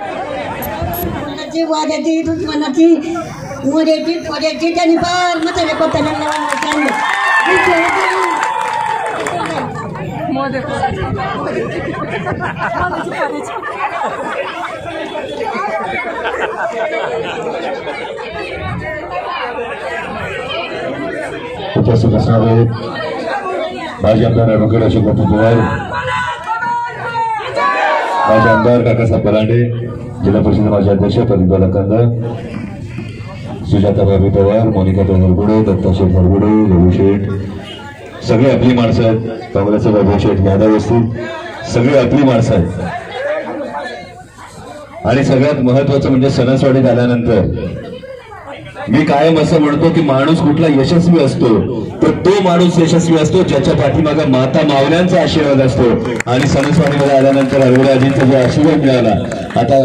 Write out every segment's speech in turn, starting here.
मनाची वाद्याची दुश्मनाची मोऱ्याची फोड्याची त्यांनी फार म्हाताऱ्या पत्त्याला उपस्थित असणारे माजी आमदार ॲडव्होकेट अशोक बापू पवार माझे आमदार काकासाहेब पलांडे जिल्हा परिषद माजी अध्यक्ष प्रदीप लखंद सुजाता बाबी पवार मोनिका नरगुडे दत्ताशेठ नरगुडे रवी शेठ सगळी आपली माणसं आहेत. काँग्रेसचे बाबू शेठ यादव असतील सगळी आपली माणसं आहेत. आणि सगळ्यात महत्वाचं म्हणजे सणासवाडीत आल्यानंतर मी कायम असं म्हणतो की माणूस कुठला यशस्वी असतो तर तो माणूस यशस्वी असतो ज्याच्या पाठीमागे माता मावल्यांचा आशीर्वाद असतो. आणि सणस्वामीमध्ये आल्यानंतर अरविंदाजींचा जो आशीर्वाद मिळाला आता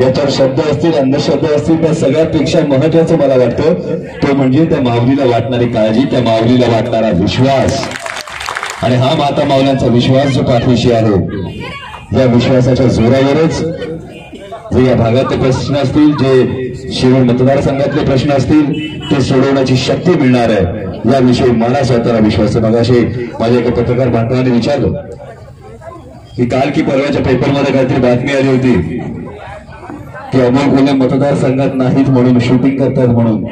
याच्यावर शब्द असतील अंधश्रद्ध असतील त्या सगळ्यापेक्षा महत्वाचं मला वाटतं तो म्हणजे त्या माऊलीला वाटणारी काळजी त्या माऊलीला वाटणारा विश्वास. आणि हा माता माऊल्यांचा विश्वास जो पाठीशी आहे या विश्वासाच्या जोरावरच जे या भागातले प्रश्न असतील जे शिरोळ मतदारसंघातले प्रश्न असतील ते सोडवण्याची शक्ती मिळणार आहे. याविषयी मला स्वतःला विश्वास आहे. मगाशी माझ्या एका पत्रकार बांधवाने विचारलं की काल की परवाच्या पेपरमध्ये काहीतरी बातमी आली होती की अमोल कोल्हे मतदारसंघात नाहीत म्हणून शूटिंग करतात म्हणून.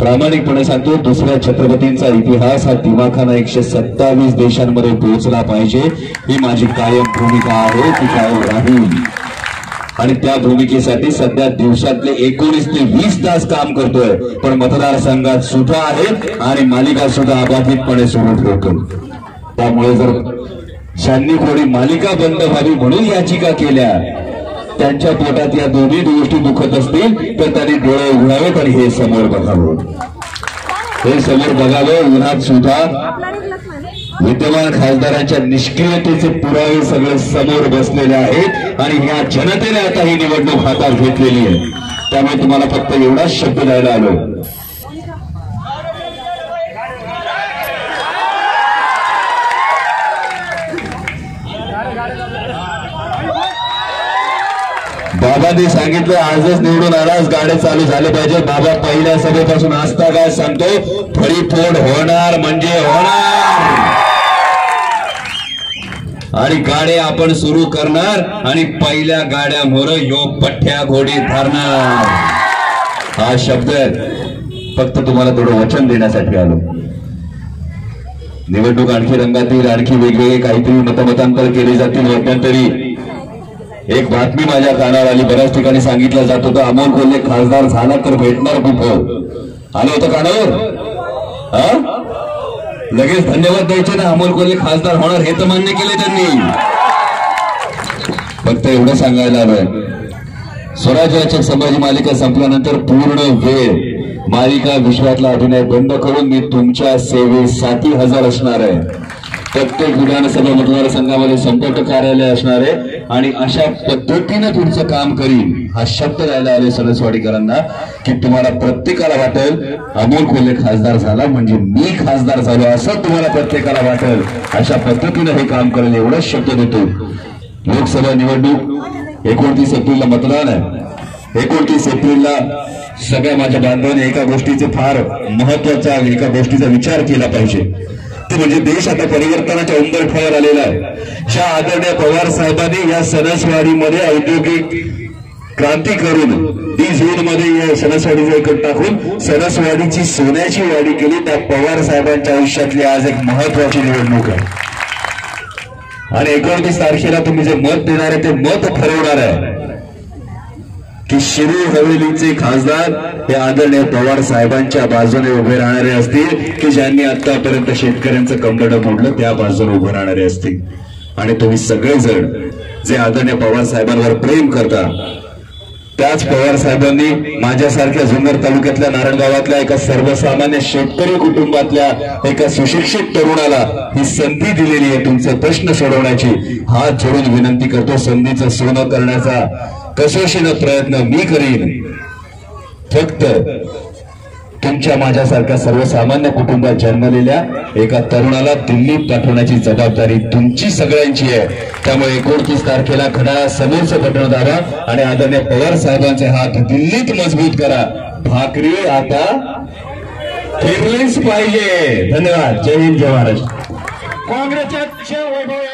प्रामाणिकपणे सांगतो दुसऱ्या छत्रपतींचा इतिहास हा दिमाखाना एकशे सत्तावीस देशांमध्ये पोहोचला पाहिजे. ही माझी कायम भूमिका आहे ती कायम राहील. आणि त्या भूमिकेसाठी सध्या दिवसातले एकोणीस ते वीस तास काम करतोय. पण मतदारसंघात सुद्धा आहे आणि मालिका सुद्धा अबाधितपणे सुरू ठेवतो. त्यामुळे जर ज्यांनी कोणी मालिका बंद व्हावी म्हणून याचिका केल्या त्यांच्या पोटात या दोन्ही गोष्टी दुखत असतील तर त्यांनी डोळे उघडावेत आणि हे समोर बघावं. हे समोर बघावं उन्हात सुद्धा. विद्यमान खासदारांच्या निष्क्रियतेचे पुरावे सगळे समोर बसलेले आहेत आणि ह्या जनतेने आता ही निवडणूक हातात घेतलेली आहे. त्यामुळे तुम्हाला फक्त एवढाच शब्द द्यायला आलो. बाबांनी सांगितलं आजच निवडून आलाच गाड्या चालू झाले पाहिजे. बाबा पहिल्या सभेपासून असता काय सांगतो? फळीफोड होणार म्हणजे होणार. आणि गाड्या आपण सुरू करणार आणि पहिल्या गाड्या मोर योग पठ्ठ्या घोडी धरणार. हा शब्द फक्त तुम्हाला थोडं वचन देण्यासाठी आलो. निवडणूक आणखी रंगातील आणखी वेगवेगळे काहीतरी मतमतांतर केले जातील. मध्यंतरी एक बातमी माझ्या कानावर आली बऱ्याच ठिकाणी सांगितलं जात होतं. अमोल कोल्हे खासदार झाला तर भेटणार खूप आलं होतं कानावर? लगेच धन्यवाद द्यायचे ना अमोल कोल्हे खासदार होणार हे तर मान्य केले त्यांनी. फक्त एवढं सांगायला आलोय स्वराज्याच्या संभाजी मालिका संपल्यानंतर पूर्ण वेळ मालिका विश्वातला अभिनय बंद करून मी तुमच्या सेवेसाठी हजर असणार आहे. प्रत्येक विधानसभा मतदारसंघामध्ये संपर्क कार्यालय असणार आहे. आणि अशा पद्धतीनं तुमचं काम करीन हा शब्द द्यायला आले सरसवाडीकरांना की तुम्हाला प्रत्येकाला वाटेल अमोल कोल्हे खासदार झाला म्हणजे मी खासदार झालो असं तुम्हाला प्रत्येकाला वाटेल. अशा पद्धतीनं हे काम करेल एवढाच शब्द देतो. लोकसभा निवडणूक एकोणतीस एप्रिलला मतदान आहे. एकोणतीस एप्रिलला सगळ्या माझ्या बांधवांनी एका गोष्टीचे फार महत्त्वाचा एका गोष्टीचा विचार केला पाहिजे. म्हणजे देश आता परिवर्तनाच्या उंबरठ्यावर आलेला आहे. ज्या आदरणीय पवार साहेबांनी या सणसवाडीमध्ये औद्योगिक क्रांती करून डी झोनमध्ये या सणसवाडीचं एकट टाकून सणसवाडीची सोन्याची वाडी केली. त्या पवार साहेबांच्या आयुष्यातली आज एक महत्वाची निवडणूक आहे. आणि एकोणतीस तारखेला तुम्ही जे मत देणार आहे ते मत ठरवणार आहे. की शिरूर हवेलीचे खासदार हे आदरणीय पवार साहेबांच्या बाजूने उभे राहणारे असतील की ज्यांनी आतापर्यंत शेतकऱ्यांचं कंबड मोडलं त्या बाजूने उभे राहणारे असतील. आणि तुम्ही सगळेजण जे आदरणीय पवार साहेबांवर प्रेम करता त्याच पवार साहेबांनी माझ्यासारख्या जुन्नर तालुक्यातल्या नारायणगावातल्या एका सर्वसामान्य शेतकरी कुटुंबातल्या एका सुशिक्षित तरुणाला ही संधी दिलेली आहे. तुमचे प्रश्न सोडवण्याची हात जोडून विनंती करतो. संधीचं सोनं करण्याचा कसोशीनं प्रयत्न मी करीन. फक्त तुमच्या माझ्यासारख्या सर्वसामान्य कुटुंबात जन्मलेल्या एका तरुणाला दिल्लीत पाठवण्याची जबाबदारी तुमची सगळ्यांची आहे. त्यामुळे एकोणतीस तारखेला खडा समोरचं बटन दाबा आणि आदरणीय पवार साहेबांचे हात दिल्लीत मजबूत करा. भाकरी आता फिरलीच पाहिजे. धन्यवाद. जय हिंद जय महाराष्ट्र. काँग्रेसचे अध्यक्ष वैभव